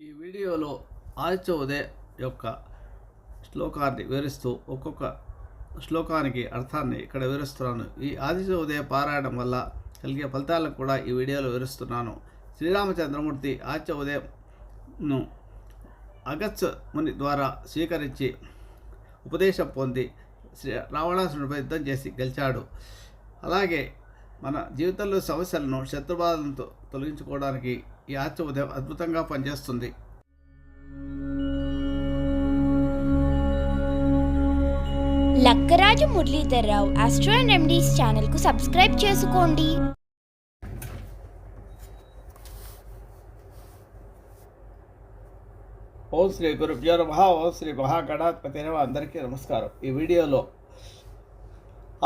ఈ వీడియోలో ఆదిత్య యొక్క శ్లోకాన్ని వివరిస్తూ ఒక్కొక్క శ్లోకానికి అర్థాన్ని ఇక్కడ వివరిస్తున్నాను. ఈ ఆదిత్య పారాయణం వల్ల కలిగే ఫలితాలను కూడా ఈ వీడియోలో వివరిస్తున్నాను. శ్రీరామచంద్రమూర్తి ఆచోదయంను ఉదయంను ముని ద్వారా స్వీకరించి ఉపదేశం పొంది శ్రీ రావణాసుడిపై యుద్ధం చేసి గెలిచాడు. అలాగే మన జీవితంలో సమస్యలను శత్రుబాధలతో తొలగించుకోవడానికి ఈ ఉదయం అద్భుతంగా పనిచేస్తుంది. Lakkaraju Muralidharrao astro and remedies ఛానల్కు సబ్స్క్రైబ్ చేసుకోండి. ఓం శ్రీ గురుభ్యో నమ ఓం శ్రీ మహాగణాధిపతి నమ అందరికీ నమస్కారం. ఈ వీడియోలో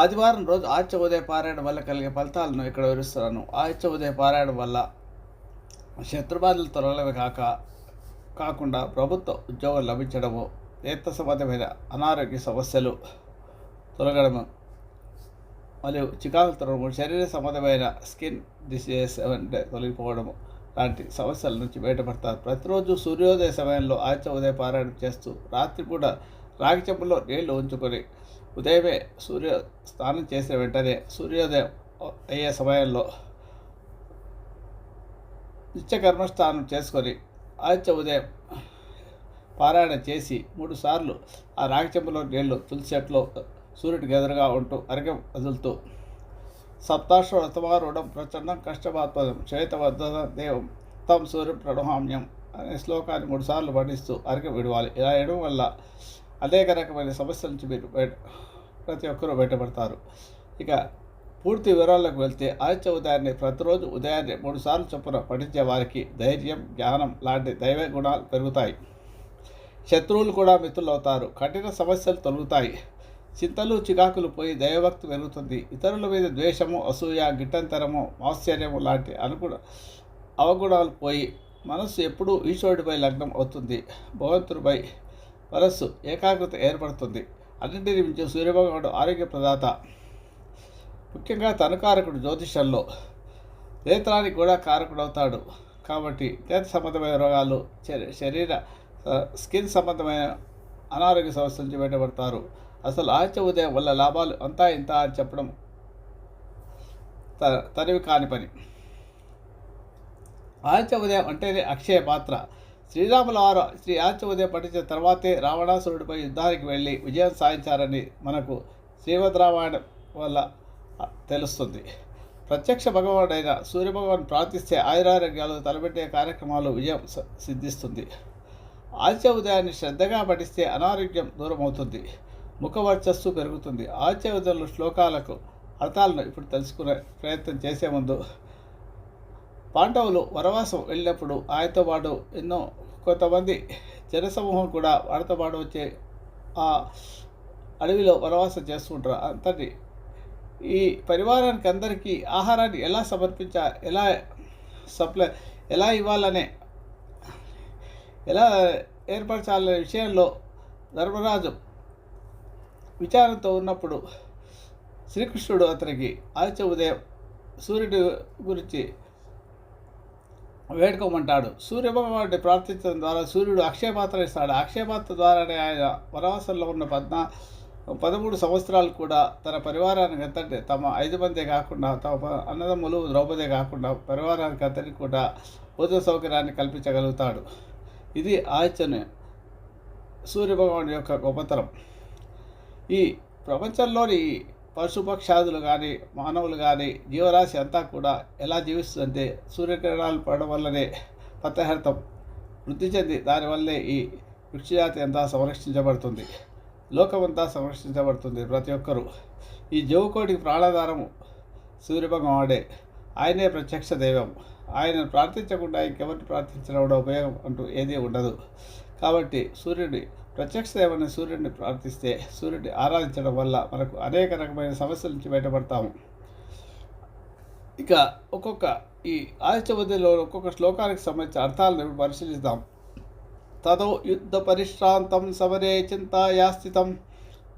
ఆదివారం రోజు ఆదిత్య ఉదయ పారాయణం వల్ల కలిగే ఫలితాలను ఇక్కడ వివరిస్తున్నాను. ఆదిత్య ఉదయ పారాయణం వల్ల శత్రుబాధలు తొలగలవి కాక కాకుండా ప్రభుత్వ ఉద్యోగం లభించడము నేత సంబంధమైన అనారోగ్య సమస్యలు తొలగడము మరియు చికాకులు తొలగడము శరీర సంబంధమైన స్కిన్ డిసీజెస్ అంటే తొలగిపోవడము లాంటి సమస్యల నుంచి బయటపడతారు. ప్రతిరోజు సూర్యోదయ సమయంలో ఆచ ఉదయ పారాయణం చేస్తూ రాత్రి కూడా రాగి చెంబులో నీళ్ళు ఉంచుకొని ఉదయమే సూర్య స్నానం చేసిన వెంటనే సూర్యోదయం అయ్యే సమయంలో నిత్యకర్మ స్నానం చేసుకొని ఆదిత్య ఉదయం పారాయణ చేసి మూడు సార్లు ఆ రాగచెంపలో నీళ్ళు తులసి చెట్లో సూర్యుడికి ఎదురుగా ఉంటూ అరగం వదులుతూ సప్తాశ్వ రథమారూఢం ప్రచండం కష్టమాత్మదం శ్వేతవర్ధన దేవం తం సూర్య ప్రణహామ్యం అనే శ్లోకాన్ని మూడుసార్లు పఠిస్తూ అరగ విడవాలి. ఇలా వేయడం వల్ల అనేక రకమైన సమస్యల నుంచి మీరు ప్రతి ఒక్కరూ బయటపడతారు. ఇక పూర్తి వివరాలకు వెళ్తే ఆదిత్య ఉదయాన్నే ప్రతిరోజు ఉదయాన్నే మూడుసార్లు చొప్పున పఠించే వారికి ధైర్యం జ్ఞానం లాంటి దైవ గుణాలు పెరుగుతాయి. శత్రువులు కూడా మిత్రులవుతారు. కఠిన సమస్యలు తొలుగుతాయి. చింతలు చికాకులు పోయి దైవభక్తి పెరుగుతుంది. ఇతరుల మీద ద్వేషము అసూయ గిట్టంతరము ఆశ్చర్యము లాంటి అనుగుణ అవగుణాలు పోయి మనస్సు ఎప్పుడూ ఈశ్వరుడిపై లగ్నం అవుతుంది. భగవంతుడిపై మనస్సు ఏకాగ్రత ఏర్పడుతుంది. అన్నింటిని మించి సూర్యభగవాడు ఆరోగ్య ప్రదాత. ముఖ్యంగా తనుకారకుడు జ్యోతిషంలో నేత్రానికి కూడా కారకుడవుతాడు. కాబట్టి నేత్ర సంబంధమైన రోగాలు శరీర స్కిన్ సంబంధమైన అనారోగ్య సమస్యల నుంచి బయటపడతారు. అసలు ఆచ ఉదయం వల్ల లాభాలు అంతా ఇంత అని చెప్పడం త- తనివి కాని పని. ఆచ ఉదయం అంటేనే అక్షయ పాత్ర. శ్రీరాముల వారు శ్రీ ఆచ ఉదయం పఠించిన తర్వాతే రావణాసురుడిపై యుద్ధానికి వెళ్ళి విజయం సాధించారని మనకు శ్రీమద్ రామాయణం వల్ల తెలుస్తుంది. ప్రత్యక్ష భగవానుడైన సూర్యభగవాన్ ప్రార్థిస్తే ఆయురారోగ్యాలు తలపెట్టే కార్యక్రమాలు విజయం సిద్ధిస్తుంది. ఆదిత్య ఉదయాన్ని శ్రద్ధగా పఠిస్తే అనారోగ్యం దూరమవుతుంది. ముఖవర్చస్సు ముఖ వర్చస్సు పెరుగుతుంది. ఆదిత్య ఉదయంలో శ్లోకాలకు అర్థాలను ఇప్పుడు తెలుసుకునే ప్రయత్నం చేసే ముందు పాండవులు వనవాసం వెళ్ళినప్పుడు ఆయనతో పాటు ఎన్నో కొంతమంది జనసమూహం కూడా వారితో పాటు వచ్చే ఆ అడవిలో వనవాసం చేస్తుంటారు. అంతటి ఈ పరివారానికి అందరికీ ఆహారాన్ని ఎలా సమర్పించా ఎలా సప్లై ఎలా ఇవ్వాలనే ఎలా ఏర్పరచాలనే విషయంలో ధర్మరాజు విచారంతో ఉన్నప్పుడు శ్రీకృష్ణుడు అతనికి ఆదిత్య ఉదయం సూర్యుడి గురించి వేడుకోమంటాడు. సూర్యభగవాన్ని ప్రార్థించడం ద్వారా సూర్యుడు అక్షయపాత్ర ఇస్తాడు. అక్షయపాత్ర ద్వారానే ఆయన వనవాసంలో ఉన్న పద్నా పదమూడు సంవత్సరాలు కూడా తన పరివారానికి అంతటి తమ ఐదు మందే కాకుండా తమ అన్నదమ్ములు ద్రౌపదే కాకుండా పరివారానికి అంతటి కూడా భోజన సౌకర్యాన్ని కల్పించగలుగుతాడు. ఇది ఆదిత్యను. సూర్యభగవాను యొక్క గొప్పతనం. ఈ ప్రపంచంలోని పశుపక్షాదులు కానీ మానవులు కానీ జీవరాశి అంతా కూడా ఎలా జీవిస్తుందంటే సూర్యకిరణాలు పడడం వల్లనే పత్రహరితం వృద్ధి చెంది దానివల్లే ఈ వృక్షజాతి అంతా సంరక్షించబడుతుంది. లోకమంతా సంరక్షించబడుతుంది ప్రతి ఒక్కరూ. ఈ జవుకోటికి ప్రాణాధారము సూర్యభగవాడే ఆయనే ప్రత్యక్ష దైవం. ఆయన ప్రార్థించకుండా ఇంకెవరిని ప్రార్థించడం కూడా ఉపయోగం అంటూ ఏదీ ఉండదు. కాబట్టి సూర్యుడి ప్రత్యక్ష దైవాన్ని సూర్యుడిని ప్రార్థిస్తే సూర్యుడిని ఆరాధించడం వల్ల మనకు అనేక రకమైన సమస్యల నుంచి బయటపడతాము. ఇక ఒక్కొక్క ఈ ఆదిత్య బుద్ధిలో ఒక్కొక్క శ్లోకానికి సంబంధించిన అర్థాలను పరిశీలిస్తాం పరిశీలిద్దాం. తదో యుద్ధ పరిశ్రాంతం సమరే చింతాయా స్థితం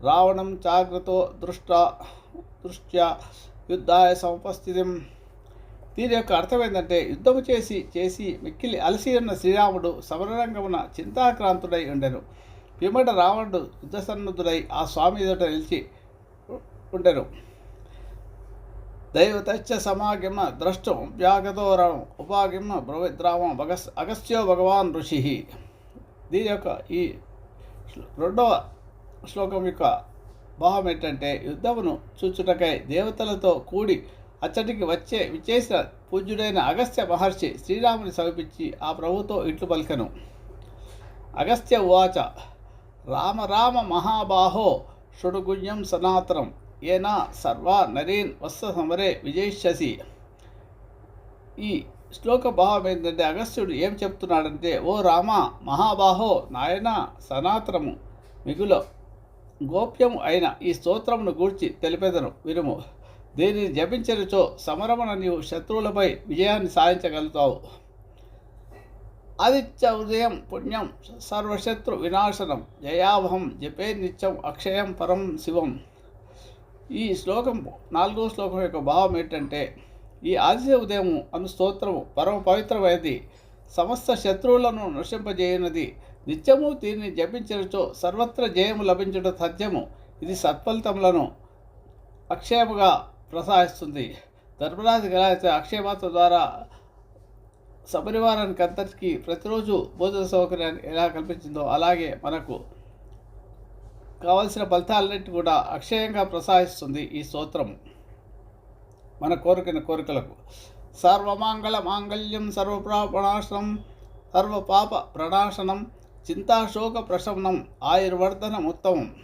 రావణం జాగ్రత్తో దృష్ట దృష్ట్యా యుద్ధాయ సముపస్థితిం. దీని యొక్క అర్థం ఏంటంటే యుద్ధము చేసి చేసి మిక్కిలి అలసి ఉన్న శ్రీరాముడు సమరరంగమున చింతాక్రాంతుడై ఉండెను. పిమ్మట రావణుడు యుద్ధసన్నుద్ధుడై ఆ స్వామి ఎదుట నిలిచి ఉండెను. దైవతచ్చ సమాగమ ద్రష్టం వ్యాగతోరం ఉపాగమ బ్రవిద్రామం అగస్ అగస్త్యో భగవాన్ ఋషి. దీని యొక్క ఈ రెండవ శ్లోకం యొక్క భావం ఏంటంటే యుద్ధమును చూచుటకై దేవతలతో కూడి అచ్చటికి వచ్చే విచేసిన పూజ్యుడైన అగస్త్య మహర్షి శ్రీరాముని సమీపించి ఆ ప్రభుతో ఇట్లు పలికెను. అగస్త్య ఉవాచ రామ రామ మహాబాహో షుడుగుణ్యం సనాతనం ఏనా సర్వ నరేన్ వత్స సమరే విజయిష్యసి ఈ శ్లోక భావం ఏంటంటే అగస్త్యుడు ఏం చెప్తున్నాడంటే ఓ రామ మహాబాహో నాయన సనాతనము మిగుల గోప్యము అయిన ఈ స్తోత్రమును గూర్చి తెలిపెదను వినుము. దీనిని జపించినచో సమరమున నీవు శత్రువులపై విజయాన్ని సాధించగలుగుతావు. ఆదిత్య ఉదయం పుణ్యం సర్వశత్రు వినాశనం జయావహం జపే నిత్యం అక్షయం పరం శివం. ఈ శ్లోకం నాలుగో శ్లోకం యొక్క భావం ఏంటంటే ఈ ఆదిశ ఉదయం అను స్తోత్రము పరమ పవిత్రమైనది సమస్త శత్రువులను నశింపజేయనది. నిత్యము దీన్ని జపించినచో సర్వత్ర జయము లభించడం సత్యము ఇది సత్ఫలితములను అక్షయముగా ప్రసాదిస్తుంది. ధర్మరాజు గలాయితే అక్షయమాత ద్వారా సపరివారానికి అంతటికీ ప్రతిరోజు భోజన సౌకర్యాన్ని ఎలా కల్పించిందో అలాగే మనకు కావలసిన ఫలితాలన్నిటి కూడా అక్షయంగా ప్రసాదిస్తుంది ఈ స్తోత్రము. మన కోరికన కోరికలకు. సర్వమాంగళ మాంగళ్యం సర్వప్రాపణాశనం సర్వపాప ప్రణాశనం చింతాశోక ప్రశమనం ఆయుర్వర్ధనం ఉత్తమం.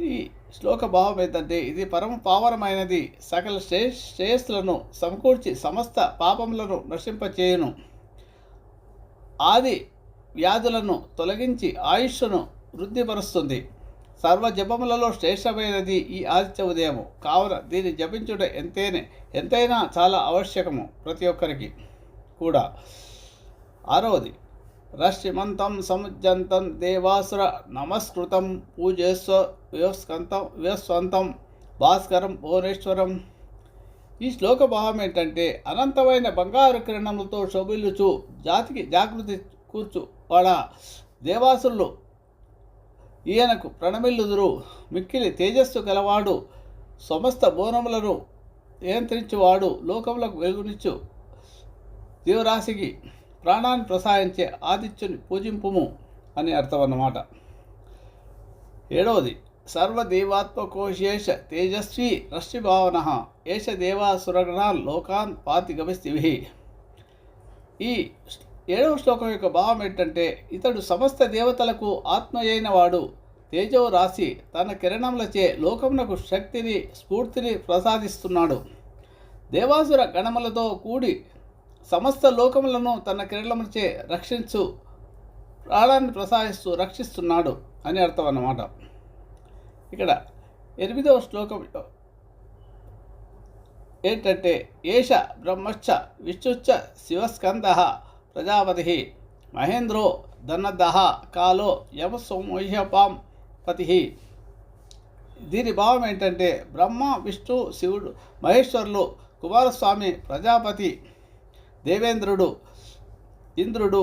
ఈ శ్లోక భావం ఏంటంటే ఇది పరమ పావనమైనది. సకల శ్రే శ్రేయస్సులను సమకూర్చి సమస్త పాపములను నశింపచేయును. ఆది వ్యాధులను తొలగించి ఆయుష్ను వృద్ధిపరుస్తుంది. సర్వ జపములలో శ్రేష్టమైనది ఈ ఆదిత్య ఉదయము. కావున దీన్ని జపించుట ఎంతైనా ఎంతైనా చాలా ఆవశ్యకము ప్రతి ఒక్కరికి కూడా. ఆరవది రశ్మిమంతం సముజ్జంతం దేవాసుర నమస్కృతం పూజేశ్వ వ్యస్కంతం వ్యస్వంతం భాస్కరం భువనేశ్వరం. ఈ శ్లోక భావం ఏంటంటే అనంతమైన బంగారు కిరణములతో శోభిల్లుచు జాతికి జాగృతి కూర్చు వాడ దేవాసులు ఈయనకు ప్రణమిల్లుదురు. మిక్కిలి తేజస్సు గలవాడు సమస్త బోనములను నియంత్రించువాడు లోకములకు వెలుగునిచ్చు. దేవరాశికి ప్రాణాన్ని ప్రసాదించే ఆదిత్యుని పూజింపుము అని అర్థం అన్నమాట ఏడవది సర్వదేవాత్మకోశేష తేజస్వి రశ్మిభావన ఏష దేవాసురగణాన్ లోకాన్ పాతి గమిస్తివి ఈ ఏడవ శ్లోకం యొక్క భావం ఏంటంటే ఇతడు సమస్త దేవతలకు ఆత్మయైన వాడు తేజో రాశి తన కిరణములచే లోకమునకు శక్తిని స్ఫూర్తిని ప్రసాదిస్తున్నాడు. దేవాసుర గణములతో కూడి సమస్త లోకములను తన కిరణములచే రక్షించు ప్రాణాన్ని ప్రసాదిస్తూ రక్షిస్తున్నాడు అని అర్థం అన్నమాట. ఇక్కడ ఎనిమిదవ శ్లోకం ఏంటంటే ఏష బ్రహ్మశ్చ విష్ణుచ్చ శివస్కంద ప్రజాపతి మహేంద్రో దన్నదహ కాలో యమసోమహ్యపాం పతి. దీని భావం ఏంటంటే బ్రహ్మ విష్ణు శివుడు మహేశ్వరులు కుమారస్వామి ప్రజాపతి దేవేంద్రుడు ఇంద్రుడు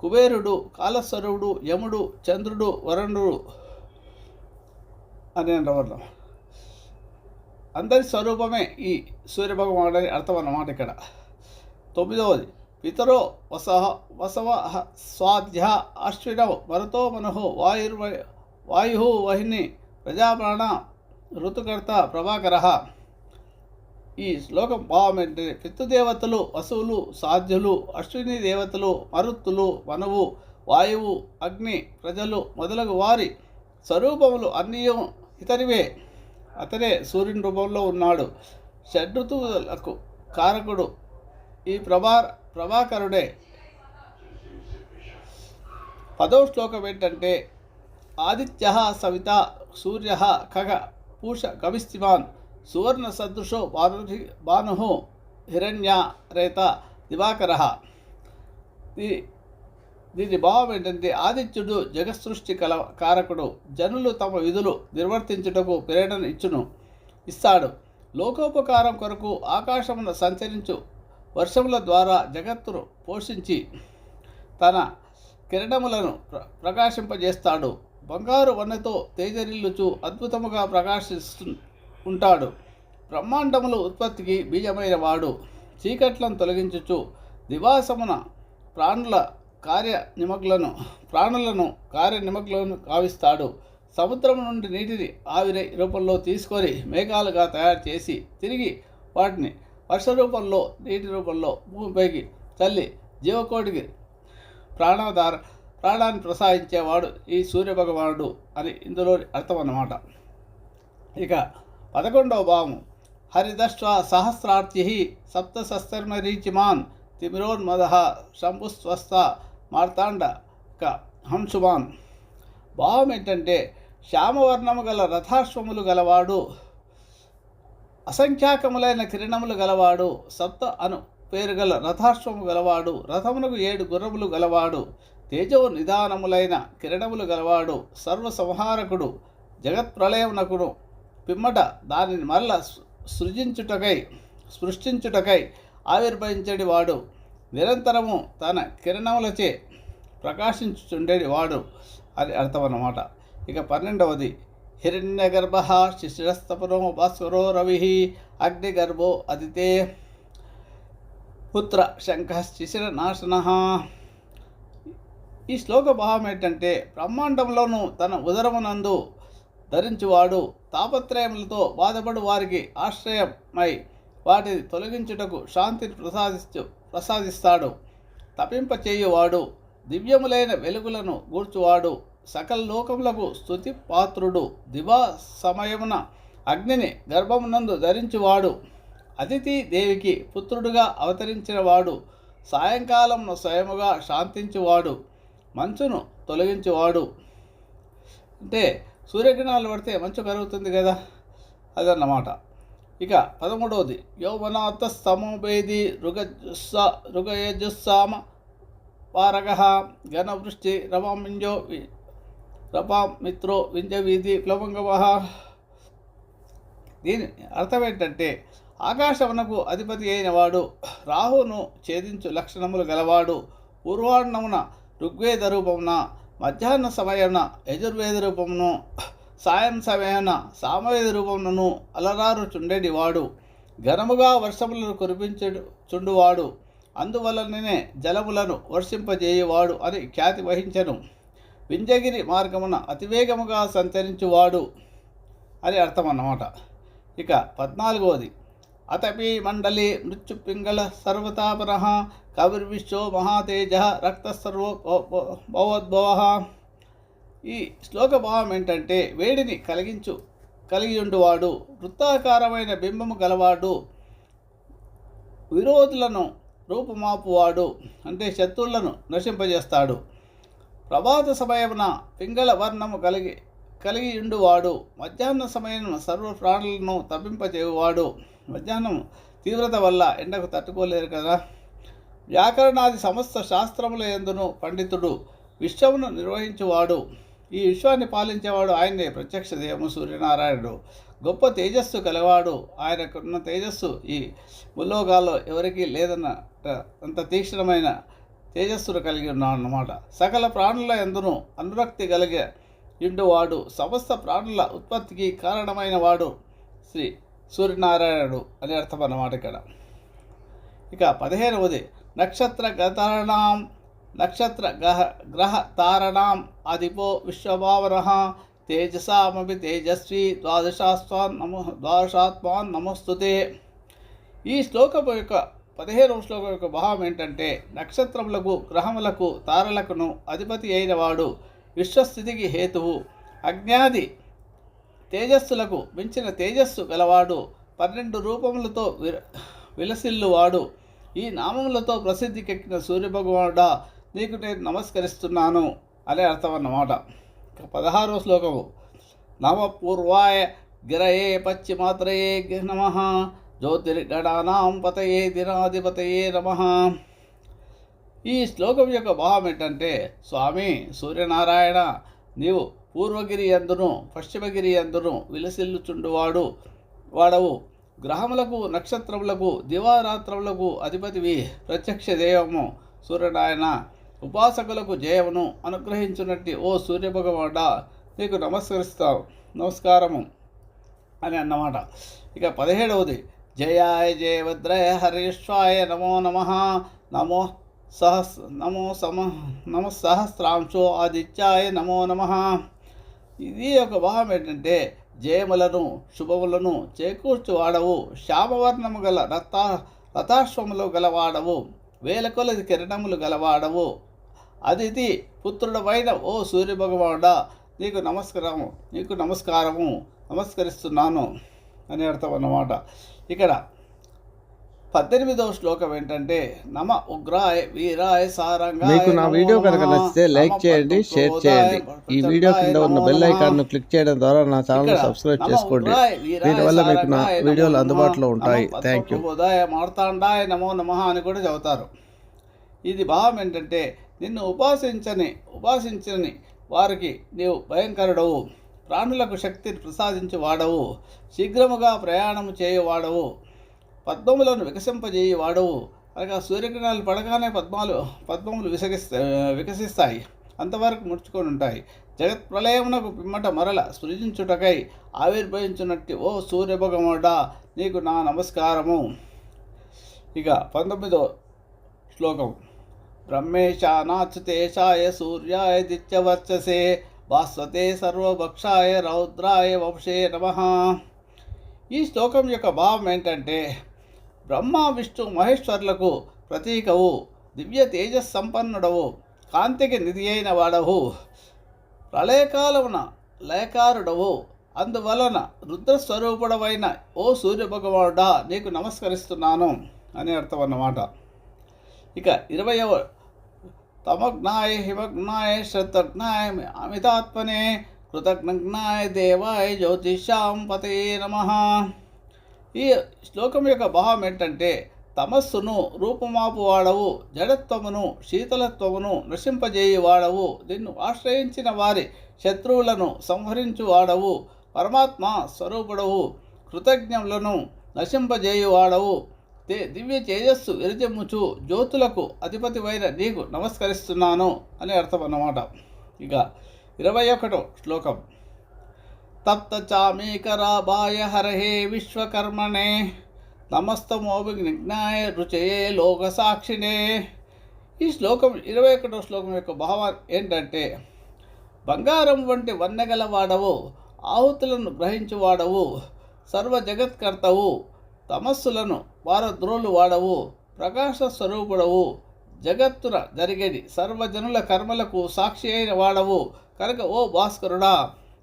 కుబేరుడు కాలస్వరుడు యముడు చంద్రుడు వరుణుడు అని అనవడం అందరి స్వరూపమే ఈ సూర్యభగవాడు అని అర్థం అన్నమాట ఇక్కడ. తొమ్మిదవది పితరో వస వసవ స్వాధ్య అశ్వినవ్ మరుతో మనహు వాయుర్వ వాయు వహిని ప్రజాప్రాణ ఋతుకర్త ప్రభాకర. ఈ శ్లోకం భావం ఏంటంటే పితృదేవతలు వసువులు సాధ్యులు అశ్విని దేవతలు మరుత్తులు మనవు వాయువు అగ్ని ప్రజలు మొదలగు వారి స్వరూపములు అన్నీ ఇతనివే. అతనే సూర్యుని రూపంలో ఉన్నాడు. షడ్ఋతువులకు కారకుడు. ఈ ప్రభా ప్రభాకరుడే. పదవ శ్లోకం ఏంటంటే ఆదిత్య సవిత సూర్య ఖగ పూష కవిస్తివాన్ సువర్ణ సదృశో భాను భాను హిరణ్య రేత దివాకర. దీని భావం ఏంటంటే ఆదిత్యుడు జగసృష్టి కల కారకుడు జనులు తమ విధులు నిర్వర్తించుటకు ప్రేరణ ఇచ్చును ఇస్తాడు. లోకోపకారం కొరకు ఆకాశమున సంచరించు వర్షముల ద్వారా జగత్తును పోషించి తన కిరణములను ప్ర ప్రకాశింపజేస్తాడు. బంగారు వన్నెతో తేజరిల్లుచు అద్భుతముగా ప్రకాశిస్తు ఉంటాడు. బ్రహ్మాండములు ఉత్పత్తికి బీజమైన వాడు చీకట్లను తొలగించుచు దివాసమున ప్రాణుల కార్య నిమగ్లను ప్రాణులను కార్య నిమగ్లను కావిస్తాడు సముద్రం నుండి నీటిని ఆవిరి రూపంలో తీసుకొని మేఘాలుగా తయారు చేసి తిరిగి వాటిని వర్ష రూపంలో నీటి రూపంలో భూమిపైకి తల్లి జీవకోటికి ప్రాణాధార ప్రాణాన్ని ప్రసాదించేవాడు ఈ సూర్యభగవానుడు అని ఇందులో అర్థం అన్నమాట. ఇక పదకొండవ భావం. హరిదష్ట్వ సహస్రార్థి సప్తశస్త్రమరీచిమాన్ తిమిరోన్మద శంభుస్వస్థ మార్తాండ క హంసుమాన్. భావం ఏంటంటే శ్యామవర్ణము గల రథాశ్వములు గలవాడు అసంఖ్యాకములైన కిరణములు గలవాడు సప్త అను పేరు గల రథాశ్వము గలవాడు రథమునకు ఏడు గుర్రములు గలవాడు తేజో నిదానములైన కిరణములు గలవాడు సర్వ సంహారకుడు జగత్ప్రళయమునకుడు పిమ్మట దానిని మరల సృజించుటకై సృష్టించుటకై ఆవిర్భవించడి వాడు నిరంతరము తన కిరణములచే ప్రకాశించుచుండేది వాడు అని అర్థం అన్నమాట ఇక పన్నెండవది హిరణ్యగర్భ శిశిరస్తపురం భాస్కరో రవి అగ్నిగర్భో అదితే పుత్ర శంఖ శిశిర నాశన ఈ శ్లోక భావం ఏంటంటే బ్రహ్మాండంలోనూ తన ఉదరమునందు ధరించువాడు తాపత్రయములతో బాధపడు వారికి ఆశ్రయమై వాటిని తొలగించుటకు శాంతిని ప్రసాదిస్తూ ప్రసాదిస్తాడు. తపింపచేయువాడు దివ్యములైన వెలుగులను గూర్చువాడు సకల లోకములకు స్తుతి పాత్రుడు. దివా సమయమున అగ్నిని గర్భమునందు ధరించువాడు. అతిథి దేవికి పుత్రుడుగా అవతరించినవాడు. సాయంకాలంను స్వయముగా శాంతించువాడు. మంచును తొలగించేవాడు. అంటే సూర్యకిరణాలు పడితే మంచు కరుగుతుంది కదా? అదన్నమాట. ఇక పదమూడవది. యౌవనాత సమోభేది రుగజుస్స రుగయజుస్సామ పారగ ఘనవృష్టి రమామింజో రపాం మిత్రో వింజవీధి ప్లవంగవ దీని అర్థం ఏంటంటే ఆకాశమునకు అధిపతి అయిన వాడు రాహును ఛేదించు లక్షణములు గలవాడు పూర్వాహ్నమున ఋగ్వేద రూపమున మధ్యాహ్న సమయమున యజుర్వేద రూపమును సాయం సమయమున సామవేద రూపమునను అలరారు చుండేటివాడు ఘనముగా వర్షములను కురిపించడు చుండువాడు అందువలననే జలములను వర్షింపజేయవాడు అని ఖ్యాతి వహించను. వింజగిరి మార్గమున అతివేగముగా సంచరించువాడు అని అర్థం అన్నమాట ఇక పద్నాలుగవది అతపి మండలి మృత్యుపింగళ సర్వతాపర కవిర్విశ్వో మహాతేజ రక్తసర్వో భవోద్భవ. ఈ శ్లోక భావం ఏంటంటే వేడిని కలిగించు కలిగి ఉండువాడు వృత్తాకారమైన బింబము గలవాడు విరోధులను రూపుమాపువాడు అంటే శత్రువులను నశింపజేస్తాడు. ప్రభాత సమయమున పింగళ వర్ణము కలిగి కలిగి ఉండువాడు. మధ్యాహ్న సమయం సర్వ ప్రాణులను తప్పింపచేయువాడు మధ్యాహ్నం తీవ్రత వల్ల ఎండకు తట్టుకోలేరు కదా. వ్యాకరణాది సమస్త శాస్త్రముల ఎందును పండితుడు విశ్వమును నిర్వహించువాడు. ఈ విశ్వాన్ని పాలించేవాడు ఆయనే ప్రత్యక్ష దేవము సూర్యనారాయణుడు. గొప్ప తేజస్సు కలవాడు. ఆయనకున్న తేజస్సు ఈ ముల్లోకాల్లో ఎవరికీ లేదన్న అంత తీక్షణమైన తేజస్సును కలిగి ఉన్నాడు అన్నమాట సకల ప్రాణుల ఎందును అనురక్తి కలిగే ఇండువాడు సమస్త ప్రాణుల ఉత్పత్తికి కారణమైన వాడు శ్రీ సూర్యనారాయణుడు అని అర్థం అన్నమాట ఇక్కడ. ఇక పదిహేనవది నక్షత్ర గతారణం నక్షత్ర గ్రహ గ్రహ తారణం అధిపో విశ్వభావన తేజసామపి తేజస్వి ద్వాదశాస్వాన్ నమో ద్వాదశాత్మాన్ నమస్తుతే. ఈ శ్లోకం యొక్క పదిహేనవ శ్లోకం యొక్క భావం ఏంటంటే నక్షత్రములకు గ్రహములకు తారలకును అధిపతి అయిన వాడు విశ్వస్థితికి హేతువు. అజ్ఞాది తేజస్సులకు మించిన తేజస్సు గలవాడు పన్నెండు రూపములతో విర విలసిల్లువాడు. ఈ నామములతో ప్రసిద్ధికెక్కిన సూర్యభగవానుడా నీకు నేను నమస్కరిస్తున్నాను అనే అర్థం అన్నమాట పదహారో పదహారవ శ్లోకము. నమ పూర్వాయ గిరయే పశ్చిమాత్రయే నమ. జ్యోతిర్గణానాం పతయే దినాధిపతయే నమ. ఈ శ్లోకం యొక్క భావం ఏంటంటే స్వామి సూర్యనారాయణ నీవు పూర్వగిరి అందును పశ్చిమగిరి అందును విలసిల్లుచుండువాడు వాడవు గ్రహములకు నక్షత్రములకు దివారాత్రములకు అధిపతివి ప్రత్యక్ష దేవము సూర్యనారాయణ ఉపాసకులకు జయమును అనుగ్రహించున్నట్టు ఓ సూర్యభగవాడ నీకు నమస్కరిస్తావు నమస్కారము అని అన్నమాట. ఇక పదిహేడవది జయాయ జయభద్రయ హరీశ్వాయ నమో నమ. నమో సహస్ నమో సమ నమ సహస్రాంశో ఆదిత్యాయ నమో నమ. ఇది ఒక భావం ఏంటంటే జయములను శుభములను చేకూర్చువాడవు శ్యామవర్ణము గల రతా రథాశ్వములు గలవాడవు వేల కొలది కిరణములు గలవాడవు. అదితి పుత్రుడమైన ఓ సూర్యభగవానుడా నీకు నమస్కారము నీకు నమస్కారము నమస్కరిస్తున్నాను అని అర్థం అన్నమాట. ఇక్కడ పద్దెనిమిదవ శ్లోకం ఏంటంటే నమ ఉగ్రాయ వీరాయ సారంగాయ మీకు నా వీడియో కనుక నచ్చితే లైక్ చేయండి షేర్ చేయండి. ఈ వీడియో కింద ఉన్న బెల్ ఐకాన్ను క్లిక్ చేయడం ద్వారా నా ఛానల్ సబ్స్క్రైబ్ చేసుకోండి. దీనివల్ల మీకు నా వీడియోలు అందుబాటులో ఉంటాయి. థ్యాంక్ యూ పద్మప్రబోధాయ మార్తాండాయ నమో నమః అని కూడా చదువుతారు. ఇది భావం ఏంటంటే నిన్ను ఉపాసించని ఉపాసించని వారికి నీవు భయంకరుడవు. ప్రాణులకు శక్తిని ప్రసాదించి వాడవు శీఘ్రముగా ప్రయాణము చేయవాడవు. పద్మములను వికసింపజేయి వాడవు అనగా సూర్యకిరణాలు పడగానే పద్మాలు పద్మములు విసగిస్తా వికసిస్తాయి. అంతవరకు ముడుచుకొని ఉంటాయి జగత్ ప్రళయమునకు పిమ్మట మరల సృజించుటకై ఆవిర్భవించినట్టు ఓ సూర్యభగముడా నీకు నా నమస్కారము. ఇక పంతొమ్మిదో శ్లోకం. బ్రహ్మేశానాచ్యుతేశాయ సూర్యాయ దిత్యవర్చసే భాస్వతే సర్వభక్షాయ రౌద్రాయ వంశే నమ. ఈ శ్లోకం యొక్క భావం ఏంటంటే బ్రహ్మ విష్ణు మహేశ్వరులకు ప్రతీకవు దివ్య తేజస్ సంపన్నుడవు కాంతికి నిధి అయిన వాడవు ప్రళయకాలమున లయకారుడవు అందువలన రుద్రస్వరూపుడవైన ఓ సూర్యభగవానుడా నీకు నమస్కరిస్తున్నాను అని అర్థం అన్నమాట ఇక ఇరవయవ తమగ్నాయ హిమగ్నాయ శ్రద్ధగ్నాయ అమితాత్మనే కృతజ్ఞాయ దేవాయ జ్యోతిష్యాం పతే నమ ఈ శ్లోకం యొక్క భావం ఏంటంటే తమస్సును రూపుమాపు వాడవు జడత్వమును శీతలత్వమును నశింపజేయి వాడవు నిన్ను ఆశ్రయించిన వారి శత్రువులను సంహరించు వాడవు పరమాత్మ స్వరూపుడవు కృతజ్ఞములను నశింపజేయి వాడవు తే దివ్య తేజస్సు విరజమ్ముచు జ్యోతులకు అధిపతివైన నీకు నమస్కరిస్తున్నాను అని అర్థం అన్నమాట ఇక ఇరవై ఒకటో శ్లోకం. తప్త చామీకరాభాయ హరహే విశ్వకర్మణే నమస్తమోభిజ్ఞాయ రుచయే లోకసాక్షిణే ఈ శ్లోకం ఇరవై ఒకటో శ్లోకం యొక్క భావం ఏంటంటే బంగారం వంటి వన్నెగల వాడవు ఆహుతులను గ్రహించువాడవు సర్వ జగత్కర్తవు తమస్సులను వారద్రోలు వాడవు ప్రకాశ స్వరూపుడవు. జగత్తున జరిగేది సర్వజనుల కర్మలకు సాక్షి అయిన వాడవు. కనుక ఓ భాస్కరుడా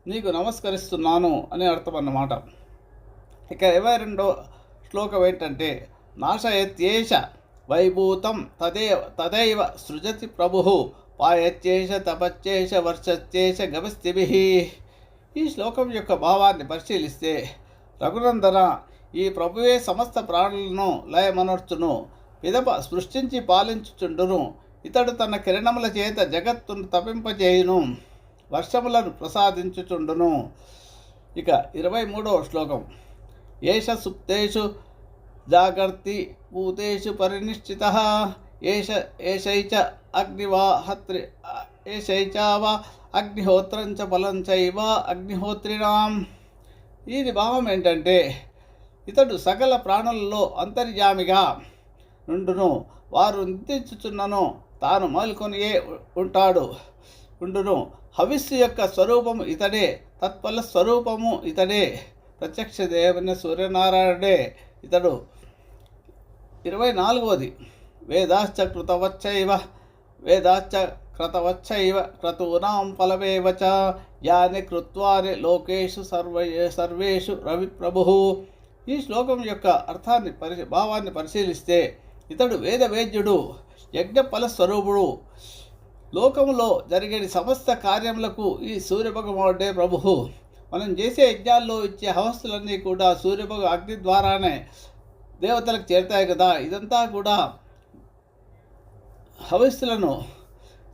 నీకు నమస్కరిస్తున్నాను అని అర్థం అన్నమాట ఇక ఇరవై రెండో శ్లోకం ఏంటంటే నాశయత్యేష వైభూతం తదే తదైవ సృజతి ప్రభు పాయత్యేష తపత్యేష వర్షత్యేష గమస్తిభి. ఈ శ్లోకం యొక్క భావాన్ని పరిశీలిస్తే రఘునందన ఈ ప్రభువే సమస్త ప్రాణులను లయమనర్చును పిదప సృష్టించి పాలించుచుండును. ఇతడు తన కిరణముల చేత జగత్తును తపింపజేయును వర్షములను ప్రసాదించుచుండును. ఇక ఇరవై మూడవ శ్లోకం. ఏష సుప్తేషు జాగర్తి భూతేషు పరినిశ్చిత ఏష ఏషైచ అగ్నివాహత్రి ఏషైచావ అగ్నిహోత్రంచ ఫలం చైవ అగ్నిహోత్రిణాం దీని భావం ఏంటంటే ఇతడు సకల ప్రాణులలో అంతర్యామిగా నుండును. వారు నిద్రించుచున్నను తాను మేల్కొనియే ఉంటాడు. ఉండును. హవిస్సు యొక్క స్వరూపము ఇతడే తత్ఫల స్వరూపము ఇతడే. ప్రత్యక్ష దేవుని సూర్యనారాయణుడే. ఇతడు ఇరవై నాలుగవది. వేదాశ్చ కృతవచ్చైవ వేదాశ్చ క్రతవచ్చైవ క్రతూనాం ఫలమేవ యాని కృత్వాని లోకేషు సర్వ సర్వేషు రవి ప్రభు ఈ శ్లోకం యొక్క అర్థాన్ని పరి భావాన్ని పరిశీలిస్తే ఇతడు వేద వేద్యుడు యజ్ఞఫల స్వరూపుడు లోకములో జరిగే సమస్త కార్యములకు ఈ సూర్యభగవాడే ప్రభువు. మనం చేసే యజ్ఞాల్లో ఇచ్చే హవస్తులన్నీ కూడా సూర్యభగ అగ్ని ద్వారానే దేవతలకు చేరుతాయి కదా. ఇదంతా కూడా హవిస్సులను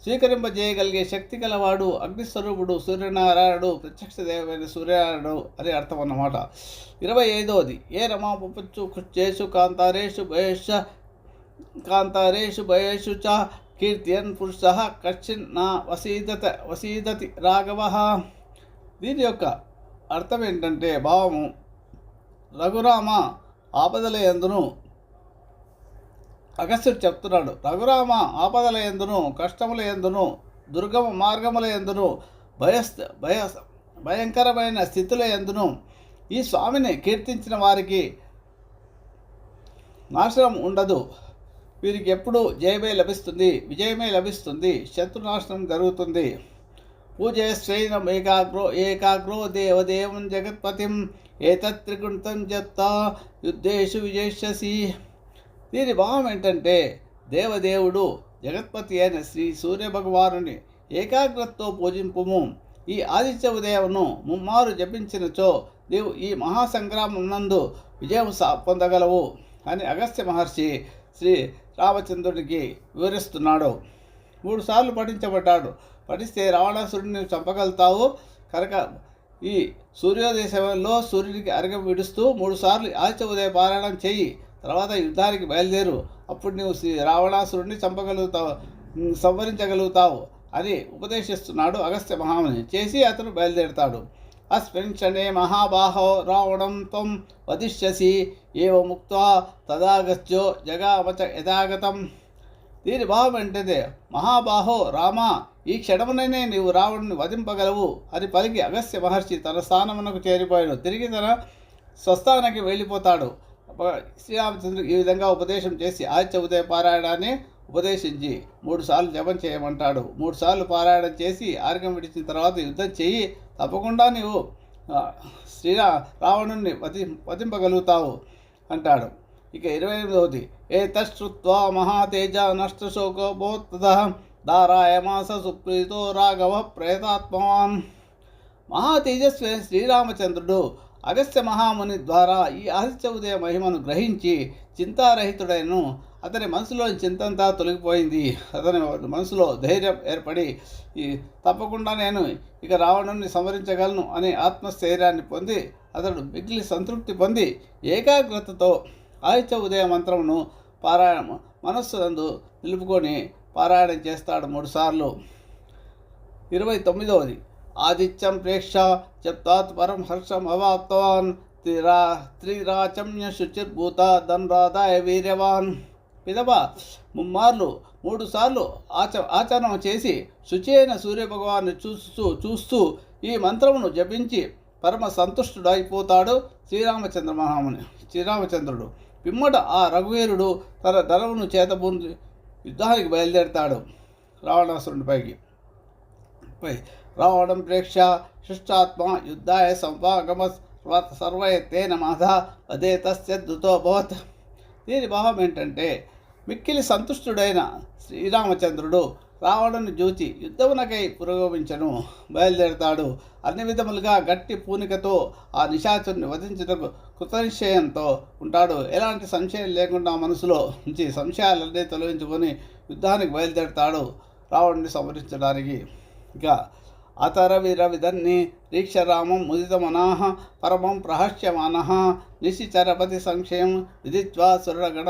స్వీకరింపజేయగలిగే శక్తి గలవాడు అగ్నిస్వరూపుడు సూర్యనారాయణుడు ప్రత్యక్ష దేవమైన సూర్యనారాయణుడు అని అర్థం అన్నమాట. ఇరవై ఐదవది ఏ రమా పుచ్చు చేసు కాంతారేషు భయేష కాంతారేషు భయేషు చ కీర్తియన్ పురుష కచ్చిన్ నా వసీదత వసీదతి రాఘవ. దీని యొక్క అర్థం ఏంటంటే భావము రఘురామ ఆపదల ఎందును అగస్త్యుడు చెప్తున్నాడు రఘురామ ఆపదల ఎందును కష్టముల ఎందును దుర్గమ మార్గముల ఎందును భయస్ భయ భయంకరమైన స్థితుల ఎందును ఈ స్వామిని కీర్తించిన వారికి నాశనం ఉండదు. వీరికి ఎప్పుడు జయమే లభిస్తుంది విజయమే లభిస్తుంది శత్రునాశనం జరుగుతుంది. పూజయస్వైనం ఏకాగ్రో ఏకాగ్రో దేవదేవం జగత్పతిం ఏతత్రిగుణితం జత్త యుద్ధేషు విజయిష్యసి దీని భావం ఏంటంటే దేవదేవుడు జగత్పతి అయిన శ్రీ సూర్యభగవానుని ఏకాగ్రతతో పూజింపుము. ఈ ఆదిత్య ఉదయమును ముమ్మారు జపించినచో నీవు ఈ మహాసంగ్రామం నందు విజయం సా పొందగలవు అని అగస్త్య మహర్షి శ్రీ రామచంద్రుడికి వివరిస్తున్నాడు. మూడు సార్లు పఠించబడ్డాడు. పఠిస్తే రావణాసురుడిని చంపగలుగుతావు. కనుక ఈ సూర్యోదయ సమయంలో సూర్యుడికి అరగం విడుస్తూ మూడు సార్లు ఆదిత్య ఉదయ పారాయణం చేయి. తర్వాత యుద్ధానికి బయలుదేరు. అప్పుడు నీవు శ్రీ రావణాసురుడిని చంపగలుగుతావు సంవరించగలుగుతావు అని ఉపదేశిస్తున్నాడు అగస్త్య మహాముని. చేసి అతను బయలుదేరుతాడు. అస్మిన్ క్షణే మహాబాహో రావణం త్వం వదిష్యసి ఏవ ముక్త్వా తదాగత్యో జగామచ యథాగతం. దీని భావం ఏంటంటే మహాబాహో రామ ఈ క్షణముననే నీవు రావణుని వధింపగలవు అని పలికి అగస్త్య మహర్షి తన స్థానమునకు చేరిపోయాడు. తిరిగి తన స్వస్థానానికి వెళ్ళిపోతాడు. శ్రీరామచంద్రుడు ఈ విధంగా ఉపదేశం చేసి ఆదిత్య ఉదయ పారాయణాన్ని ఉపదేశించి మూడు సార్లు జపం చేయమంటాడు. మూడు సార్లు పారాయణం చేసి ఆర్గం విడిచిన తర్వాత యుద్ధం చెయ్యి తప్పకుండా నీవు శ్రీరా రావణుణ్ణి వధి వధింపగలుగుతావు అంటాడు. ఇక ఇరవై ఎనిమిదవది ఏ తశ్రుత్వా మహాతేజ నష్ట బోత్తద దారాయమాస సుప్రీతో రాఘవ ప్రేతాత్మవాన్. మహాతేజస్వి శ్రీరామచంద్రుడు అగస్త్య మహాముని ద్వారా ఈ ఆదిత్య ఉదయ మహిమను గ్రహించి చింతారహితుడైను. అతని మనసులో చింతంతా తొలగిపోయింది. అతని మనసులో ధైర్యం ఏర్పడి తప్పకుండా నేను ఇక రావణుని సంవరించగలను అనే ఆత్మస్థైర్యాన్ని పొంది అతడు మిగిలి సంతృప్తి పొంది ఏకాగ్రతతో ఆదిత్య ఉదయ మంత్రమును పారాయణ మనస్సు నందు నిలుపుకొని పారాయణం చేస్తాడు మూడుసార్లు. ఇరవై తొమ్మిదవది. ఆదిత్యం ప్రేక్ష చెప్తాత్ పరం హర్షం అవాప్తవాన్ త్రిరా త్రిరాచమ్య శుచిర్భూత ధన్రాదాయ వీర్యవాన్ పిదవ ముమ్మార్లు మూడు సార్లు ఆచ ఆచరణ చేసి శుచి అయిన సూర్యభగవాన్ని చూస్తూ చూస్తూ ఈ మంత్రమును జపించి పరమ సంతుష్టుడైపోతాడు శ్రీరామచంద్ర మహాముని శ్రీరామచంద్రుడు. పిమ్మట ఆ రఘువీరుడు తన ధనమును చేతబూని యుద్ధానికి బయలుదేరతాడు రావణాసురునిపైకి పై రావణం ప్రేక్ష శిష్టాత్మ యుద్ధాయ సంవాగమ సర్వయత్తేన నమాధ అదే తస్య భవత్. దీని భావం ఏంటంటే మిక్కిలి సంతుష్టుడైన శ్రీరామచంద్రుడు రావణుని జూచి యుద్ధమునకై పురోగమించను బయలుదేరతాడు. అన్ని విధములుగా గట్టి పూనికతో ఆ నిశాచుని వధించుటకు కృతనిశ్చయంతో ఉంటాడు. ఎలాంటి సంశయం లేకుండా మనసులో నుంచి సంశయాలన్నీ తొలగించుకొని యుద్ధానికి బయలుదేరతాడు రావణుని సంహరించడానికి. ఇక అతరవిర విధన్ని దీక్షరామం ముదితమనాహ పరమం ప్రహస్యమాన నిశిచరపతి సంక్షయం విదిత్వా సురగణ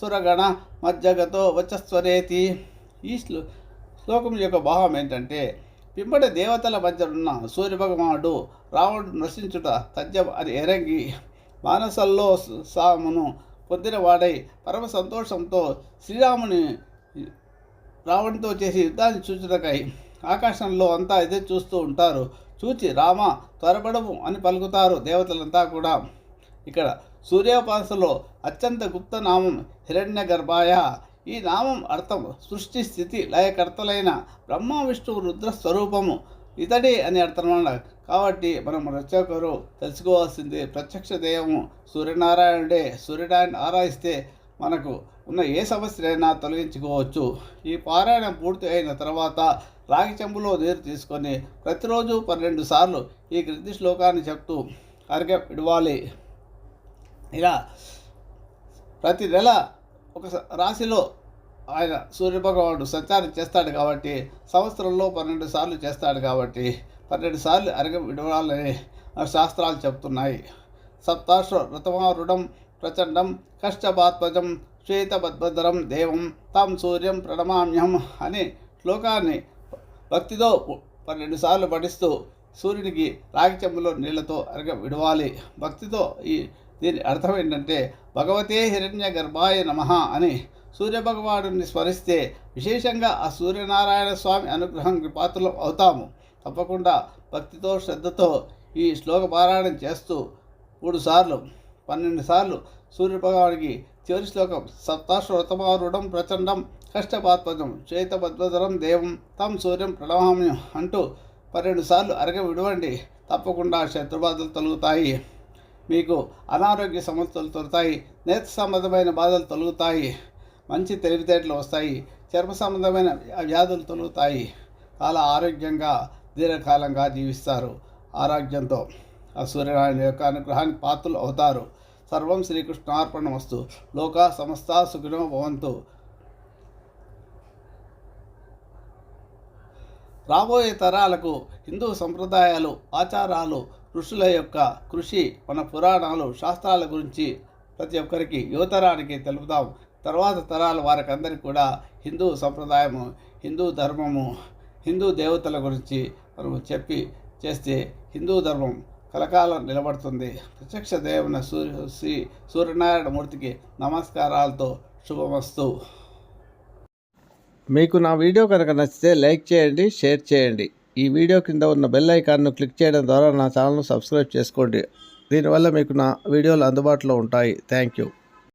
సురగణ మజ్జగతో వచస్వరేతి. ఈ శ్లో శ్లోకం యొక్క భావం ఏంటంటే పిమ్మడి దేవతల మధ్య ఉన్న సూర్యభగవానుడు రావణుడు నశించుట తథ్యం అని ఎరంగి మానసల్లో సామును పొందినవాడై పరమ సంతోషంతో శ్రీరాముని రావణుతో చేసి యుద్ధాన్ని చూచుటకై ఆకాశంలో అంతా ఇదే చూస్తూ ఉంటారు. చూచి రామ త్వరపడము అని పలుకుతారు దేవతలంతా కూడా. ఇక్కడ సూర్యోపాసనలో అత్యంత గుప్త నామం హిరణ్య గర్భాయ ఈ నామం అర్థం సృష్టి స్థితి లయకర్తలైన బ్రహ్మ విష్ణువు రుద్ర స్వరూపము. ఇతడే అని అర్థం కాబట్టి మనం రచకరు తెలుసుకోవాల్సింది ప్రత్యక్ష దేవము సూర్యనారాయణుడే. సూర్యుడాన్ని ఆరాధిస్తే మనకు ఉన్న ఏ సమస్యలైనా తొలగించుకోవచ్చు. ఈ పారాయణం పూర్తి అయిన తర్వాత రాగి చెంబులో నీరు తీసుకొని ప్రతిరోజు పన్నెండు సార్లు ఈ కృతి శ్లోకాన్ని చెప్తూ అరిగ ఇడవాలి ఇలా ప్రతి నెల ఒక స- రాశిలో ఆయన సూర్యభగవానుడు సంచారం చేస్తాడు కాబట్టి సంవత్సరంలో పన్నెండు సార్లు చేస్తాడు కాబట్టి పన్నెండు సార్లు అరగ విడవాలని శాస్త్రాలు చెప్తున్నాయి. సప్తాశ్వ రుతమారుడం ప్రచండం కష్టపాత్మజం శ్వేతభద్రం దేవం తాం సూర్యం ప్రణమామ్యం అనే శ్లోకాన్ని భక్తితో పన్నెండు సార్లు పఠిస్తూ సూర్యునికి రాగి చెంబులో నీళ్ళతో అరగ విడవాలి. భక్తితో ఈ దీని అర్థం ఏంటంటే భగవతే హిరణ్య గర్భాయ నమ అని సూర్యభగవానుడిని స్మరిస్తే విశేషంగా ఆ సూర్యనారాయణ స్వామి అనుగ్రహానికి పాత్రలు అవుతాము. తప్పకుండా భక్తితో శ్రద్ధతో ఈ శ్లోక పారాయణం చేస్తూ మూడుసార్లు పన్నెండు సార్లు సూర్యభగవానికి చివరి శ్లోకం సప్తాశ్వతమారుడం ప్రచండం కష్టపాత్మజం శ్వేతభద్రం దేవం తం సూర్యం ప్రణవామ్యం అంటూ పన్నెండు సార్లు అరగ విడవండి. తప్పకుండా శత్రుబాధలు తొలుగుతాయి. మీకు అనారోగ్య సమస్యలు తొలుతాయి. నేత సంబంధమైన బాధలు తొలుగుతాయి. మంచి తెలివితేటలు వస్తాయి. చర్మ సంబంధమైన వ్యాధులు తొలుగుతాయి. చాలా ఆరోగ్యంగా దీర్ఘకాలంగా జీవిస్తారు. ఆరోగ్యంతో. ఆ సూర్యనారాయణ యొక్క అనుగ్రహానికి పాత్రలు అవుతారు. సర్వం శ్రీకృష్ణార్పణ వస్తు లోక సమస్త సుఖినో భవంతు. రాబోయే తరాలకు హిందూ సంప్రదాయాలు ఆచారాలు ఋషుల యొక్క కృషి మన పురాణాలు శాస్త్రాల గురించి ప్రతి ఒక్కరికి యువతరానికి తెలుపుదాం. తర్వాత తరాల వారికి అందరికీ కూడా హిందూ సంప్రదాయము హిందూ ధర్మము హిందూ దేవతల గురించి మనము చెప్పి చేస్తే హిందూ ధర్మం కలకాలం నిలబడుతుంది. ప్రత్యక్ష దేవుని సూర్య శ్రీ సూర్యనారాయణ మూర్తికి నమస్కారాలతో శుభమస్తు. మీకు నా వీడియో కనుక నచ్చితే లైక్ చేయండి షేర్ చేయండి. ఈ వీడియో కింద ఉన్న బెల్ ఐకాన్ను క్లిక్ చేయడం ద్వారా నా ఛానల్ను సబ్స్క్రైబ్ చేసుకోండి. దీనివల్ల మీకు నా వీడియోలు అందుబాటులో ఉంటాయి. Thank you.